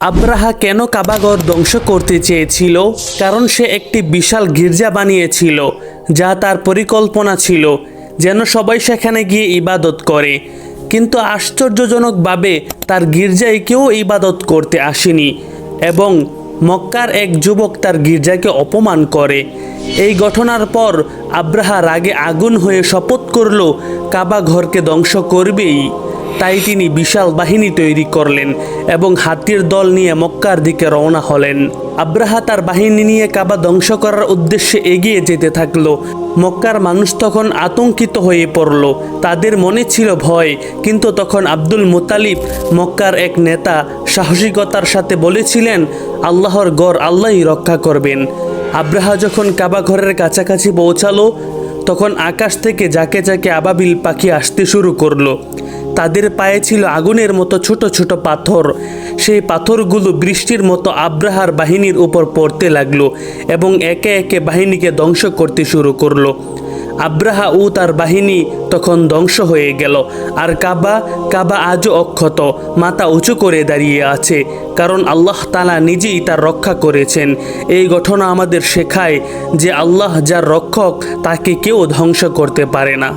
আব্রাহা কেন কাবাগর ধ্বংস করতে চেয়েছিল? কারণ সে একটি বিশাল গির্জা বানিয়েছিল, যা তার পরিকল্পনা ছিল যেন সবাই সেখানে গিয়ে ইবাদত করে। কিন্তু আশ্চর্যজনকভাবে তার গির্জায় কেউ ইবাদত করতে আসেনি এবং মক্কার এক যুবক তার গির্জাকে অপমান করে। এই ঘটনার পর আব্রাহা রাগে আগুন হয়ে শপথ করল, কাবা ঘরকে ধ্বংস করবেই। তাই তিনি বিশাল বাহিনী তৈরি করলেন এবং হাতির দল নিয়ে মক্কার দিকে রওনা হলেন। আব্রাহা তার বাহিনী নিয়ে কাবা ধ্বংস করার উদ্দেশ্যে এগিয়ে যেতে থাকল। মক্কার মানুষ তখন আতঙ্কিত হয়ে পড়ল। তাদের মনে ছিল ভয়, কিন্তু তখন আব্দুল মুতালিব মক্কার এক নেতা সাহসিকতার সাথে বলেছিলেন, আল্লাহর গড় আল্লাহই রক্ষা করবেন। আব্রাহা যখন কাবা ঘরের কাছাকাছি পৌঁছালো, তখন আকাশ থেকে যাকে যাকে আবাবিল পাখি আসতে শুরু করল। তাদের পায়ে ছিল আগুনের মতো ছোট ছোট পাথর। সেই পাথরগুলো বৃষ্টির মতো আব্রাহার বাহিনীর উপর পড়তে লাগল এবং একে একে বাহিনীকে ধ্বংস করতে শুরু করল। আব্রাহা ও তার বাহিনী তখন ধ্বংস হয়ে গেল আর কাবা কাবা আজও অক্ষত, মাথা উঁচু করে দাঁড়িয়ে আছে কারণ আল্লাহ তালা নিজেই তার রক্ষা করেছেন। এই ঘটনা আমাদের শেখায় যে আল্লাহ যার রক্ষক তাকে কেউ ধ্বংস করতে পারে না।